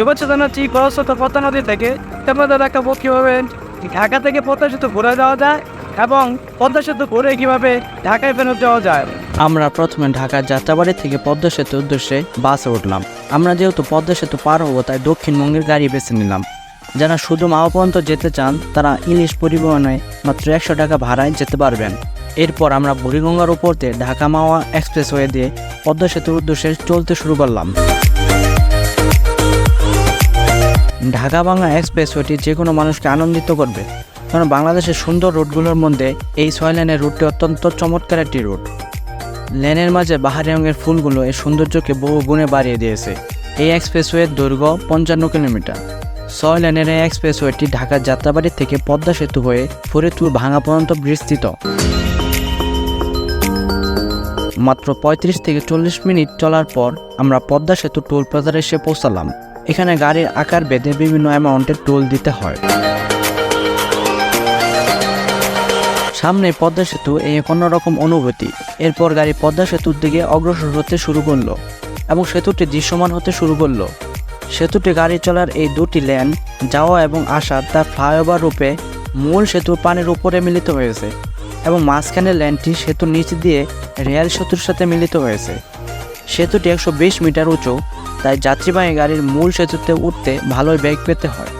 শুভেচ্ছা জানাচ্ছি খরস্রোত পদ্মা নদী থেকে। আপনাদের দেখাবো কীভাবে ঢাকা থেকে পদ্মা সেতু ঘুরে যাওয়া যায় এবং পদ্মা সেতু ঘুরে কীভাবে ঢাকায় ফেরত যাওয়া যায়। আমরা প্রথমে ঢাকার যাত্রাবাড়ি থেকে পদ্মা সেতুর উদ্দেশ্যে বাসে উঠলাম। আমরা যেহেতু পদ্মা সেতু পার হব, তাই দক্ষিণবঙ্গের গাড়ি বেছে নিলাম। যারা শুধু মাওয়া পর্যন্ত যেতে চান, তারা ইলিশ পরিবহনে মাত্র একশো টাকা ভাড়ায় যেতে পারবেন। এরপর আমরা বুড়িগঙ্গার উপর দিয়ে ঢাকা মাওয়া এক্সপ্রেসওয়ে দিয়ে পদ্মা সেতুর উদ্দেশ্যে চলতে শুরু করলাম। ঢাকা বাংলা এক্সপ্রেসওয়েটি যে কোনো মানুষকে আনন্দিত করবে। কারণ বাংলাদেশের সুন্দর রুটগুলোর মধ্যে এই ছয় লাইনের রুটটি অত্যন্ত চমৎকার একটি রুট। লেনের মাঝে বাহারি রঙের ফুলগুলো এই সৌন্দর্যকে বহু গুণে বাড়িয়ে দিয়েছে। এই এক্সপ্রেসওয়ের দৈর্ঘ্য পঞ্চান্ন কিলোমিটার। ছয় লেনের এই এক্সপ্রেসওয়েটি ঢাকার যাত্রাবাড়ি থেকে পদ্মা সেতু হয়ে ফরিদপুর ভাঙা পর্যন্ত বিস্তৃত। মাত্র পঁয়ত্রিশ থেকে চল্লিশ মিনিট চলার পর আমরা পদ্মা সেতু টোল প্লাজারে এসে পৌঁছালাম। এখানে গাড়ির আকার বেঁধে বিভিন্ন অ্যামাউন্টের টোল দিতে হয়। সামনে পদ্মা সেতু এই অন্যরকম অনুভূতি। এরপর গাড়ি পদ্মা সেতুর দিকে অগ্রসর হতে শুরু করল এবং সেতুটি দৃশ্যমান হতে শুরু করল। সেতুটি গাড়ি চলার এই দুটি লেন, যাওয়া এবং আসা তার ফ্লাইওভার রূপে মূল সেতুর পানির উপরে মিলিত হয়েছে এবং মাঝখানের লেনটি সেতুর নিচ দিয়ে রেল সেতুর সাথে মিলিত হয়েছে। সেতুটি একশো বিশ মিটার উঁচু তাই যাত্রীবাহী গাড়ির মূল সেতুতে উঠতে ভালোই বেগ পেতে হয়।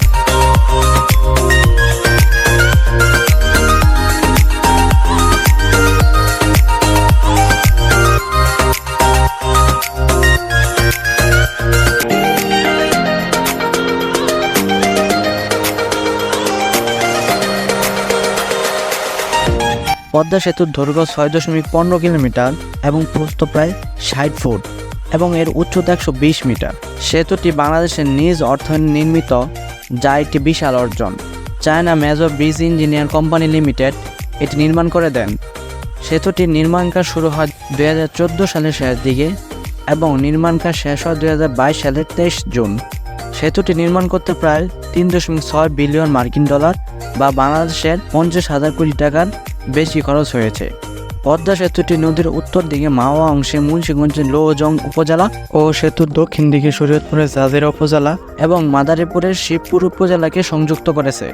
পদ্মা সেতুর দৈর্ঘ্য ছয় দশমিক পনেরো কিলোমিটার এবং প্রস্থ প্রায় ষাট ফুট। এবং এর উচ্চতা একশো বিশ মিটার। সেতুটি বাংলাদেশের নিজ অর্থায়নে নির্মিত, যা একটি বিশাল অর্জন। China major bridge engineer company limited এটি নির্মাণ করে দেন। সেতুটির নির্মাণ কাজ শুরু হয় দুই হাজার চোদ্দ সালের শেষ দিকে এবং নির্মাণ কাজ শেষ হয় দুই হাজার বাইশ সালের তেইশ জুন। সেতুটি নির্মাণ করতে প্রায় তিন দশমিক ছয় বিলিয়ন মার্কিন ডলার বা বাংলাদেশের পঞ্চাশ হাজার কোটি টাকার বেশি খরচ হয়েছে। পদ্মা সেতুটি নদীর উত্তর দিকে মাওয়া অংশে মুন্সিগঞ্জের লোজং উপজেলা ও সেতুর দক্ষিণ দিকে শরীয়তপুরের জাজিরা উপজেলা এবং মাদারীপুরের শিবপুর উপজেলাকে সংযুক্ত করেছে।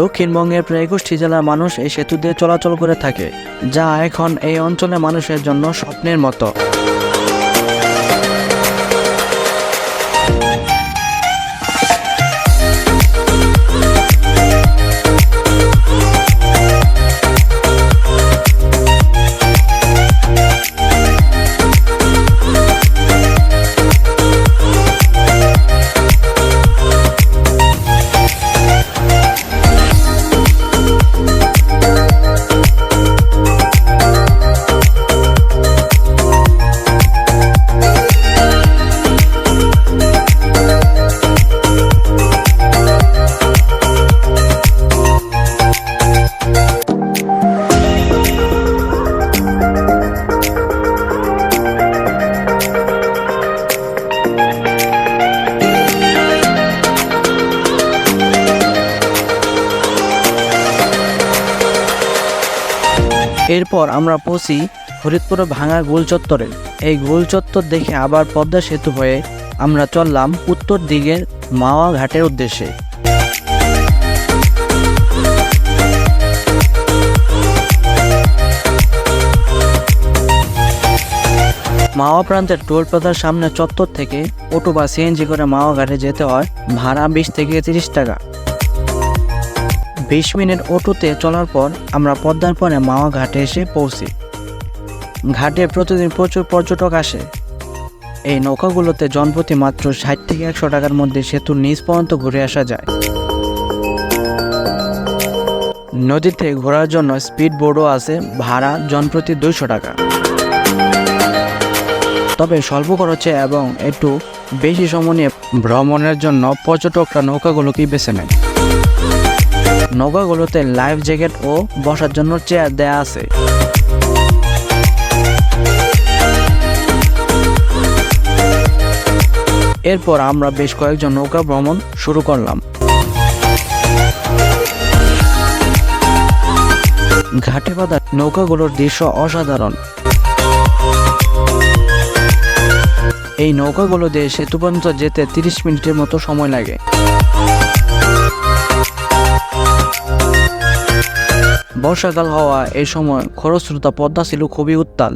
দক্ষিণবঙ্গের প্রায় একুশটি জেলার মানুষ এই সেতু দিয়ে চলাচল করে থাকে, যা এখন এই অঞ্চলের মানুষের জন্য স্বপ্নের মতো। এরপর আমরা পৌঁছি ফরিদপুর ভাঙা গোল চত্বরে। এই গোল চত্বর দেখে আবার পদ্মা সেতু হয়ে আমরা চললাম উত্তর দিকের মাওয়া ঘাটের উদ্দেশ্যে। মাওয়া প্রান্তের টোল প্লাজার সামনে চত্বর থেকে অটো বা সিএনজি করে মাওয়া ঘাটে যেতে হয় ভাড়া বিশ থেকে তিরিশ টাকা। বিশ মিনিট অটোতে চলার পর আমরা পদ্মার পরে মাওয়া ঘাটে এসে পৌঁছি। ঘাটে প্রতিদিন প্রচুর পর্যটক আসে। এই নৌকাগুলোতে জনপ্রতি মাত্র ষাট থেকে একশো টাকার মধ্যে সেতুর নিচ পর্যন্ত ঘুরে আসা যায়। নদীতে ঘোরার জন্য স্পিড বোর্ডও আছে, ভাড়া জনপ্রতি দুইশো টাকা। তবে স্বল্প খরচে এবং একটু বেশি সময় নিয়ে ভ্রমণের জন্য পর্যটকরা নৌকাগুলোকেই বেছে নেয়। নৌকাগুলোতে লাইফ জ্যাকেট ও বসার জন্য চেয়ার দেয়া আছে। এরপর আমরা বেশ কয়েকজন নৌকা ভ্রমণ শুরু করলাম। ঘাটে বাঁধা নৌকাগুলোর দৃশ্য অসাধারণ। এই নৌকাগুলো দিয়ে সেতু পর্যন্ত যেতে তিরিশ মিনিটের মতো সময় লাগে। বর্ষাকাল হওয়া এই সময় খরস্রোতা পদ্মা ছিল খুবই উত্তাল।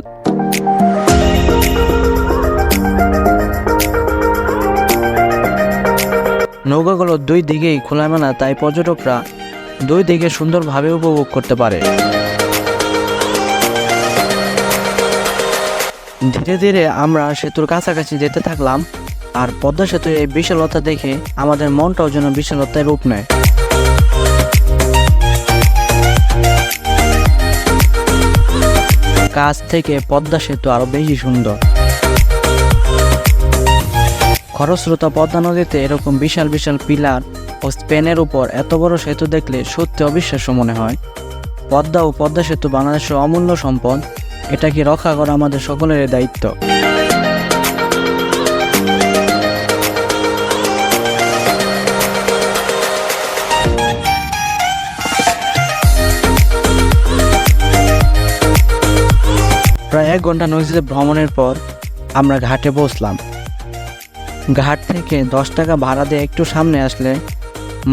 নৌকাগুলো দুই দিকেই খোলামেলা, তাই পর্যটকরা দুই দিকে সুন্দরভাবে উপভোগ করতে পারে। ধীরে ধীরে আমরা সেতুর কাছাকাছি যেতে থাকলাম, আর পদ্মা সেতুর এই বিশালতা দেখে আমাদের মনটাও যেন বিশালতায় রূপ নেয়। কাছ থেকে পদ্মা সেতু আরও বেশি সুন্দর। খরস্রোতা পদ্মা নদীতে এরকম বিশাল বিশাল পিলার ও স্পেনের উপর এত বড় সেতু দেখলে সত্যি অবিশ্বাস্য মনে হয়। পদ্মা ও পদ্মা সেতু বাংলাদেশের অমূল্য সম্পদ এটাকে রক্ষা করা আমাদের সকলের দায়িত্ব। ঘণ্টা নদীতে ভ্রমণের পর আমরা ঘাটে পৌঁছলাম ঘাট থেকে দশ টাকা ভাড়া দিয়ে একটু সামনে আসলে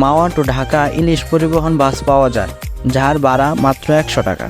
মাওয়া টু ঢাকা ইলিশ পরিবহন বাস পাওয়া যায়, যার ভাড়া মাত্র একশো টাকা।